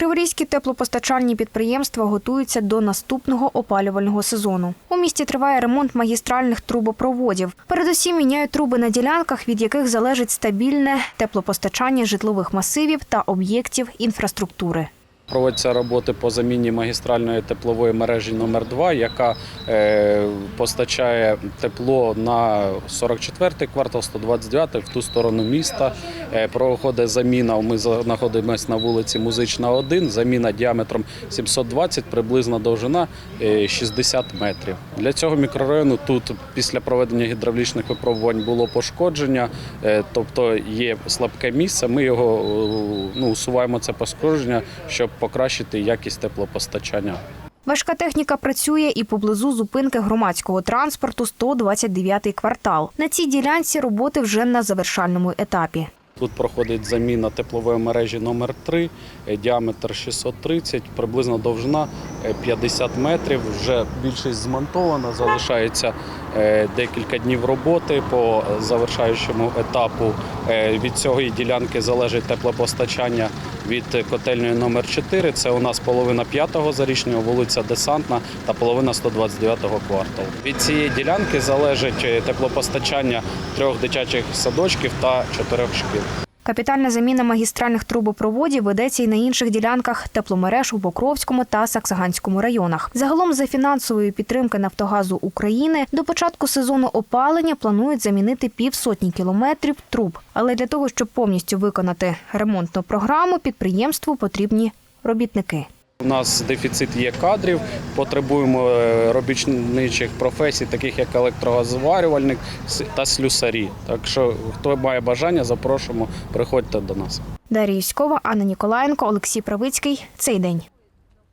Криворізькі теплопостачальні підприємства готуються до наступного опалювального сезону. У місті триває ремонт магістральних трубопроводів. Передусім міняють труби на ділянках, від яких залежить стабільне теплопостачання житлових масивів та об'єктів інфраструктури. Проводяться роботи по заміні магістральної теплової мережі номер 2 яка е, постачає тепло на 44-й квартал, 129-й, в ту сторону міста. Е, проходить заміна. Ми знаходимося на вулиці Музична 1. Заміна діаметром 720, приблизна довжина е, 60 метрів. Для цього мікрорайону тут після проведення гідравлічних випробувань було пошкодження, е, тобто є слабке місце. Ми його е, ну, усуваємо це пошкодження, щоб покращити якість теплопостачання. Важка техніка працює і поблизу зупинки громадського транспорту 129-й квартал. На цій ділянці роботи вже на завершальному етапі. Тут проходить заміна теплової мережі номер 3 е, діаметр 630, приблизно довжина е, 50 метрів. Вже більшість змонтована, залишається е, декілька днів роботи по завершаючому етапу. Е, Від цієї ділянки залежить теплопостачання від котельної номер 4 Це у нас половина 5-го зарічного, вулиця Десантна та половина 129-го кварталу. Від цієї ділянки залежить теплопостачання трьох дитячих садочків та чотирьох шкіл. Капітальна заміна магістральних трубопроводів ведеться і на інших ділянках тепломереж у Покровському та Саксаганському районах. Загалом за фінансової підтримки Нафтогазу України до початку сезону опалення планують замінити півсотні кілометрів труб. Але для того, щоб повністю виконати ремонтну програму, підприємству потрібні робітники. У нас дефіцит є кадрів, потребуємо е, робітничих професій, таких як електрогазоварювальник та слюсарі. Так що, хто має бажання, запрошуємо, приходьте до нас. Дар'я Юськова, Анна Ніколаєнко, Олексій Правицький. Цей день.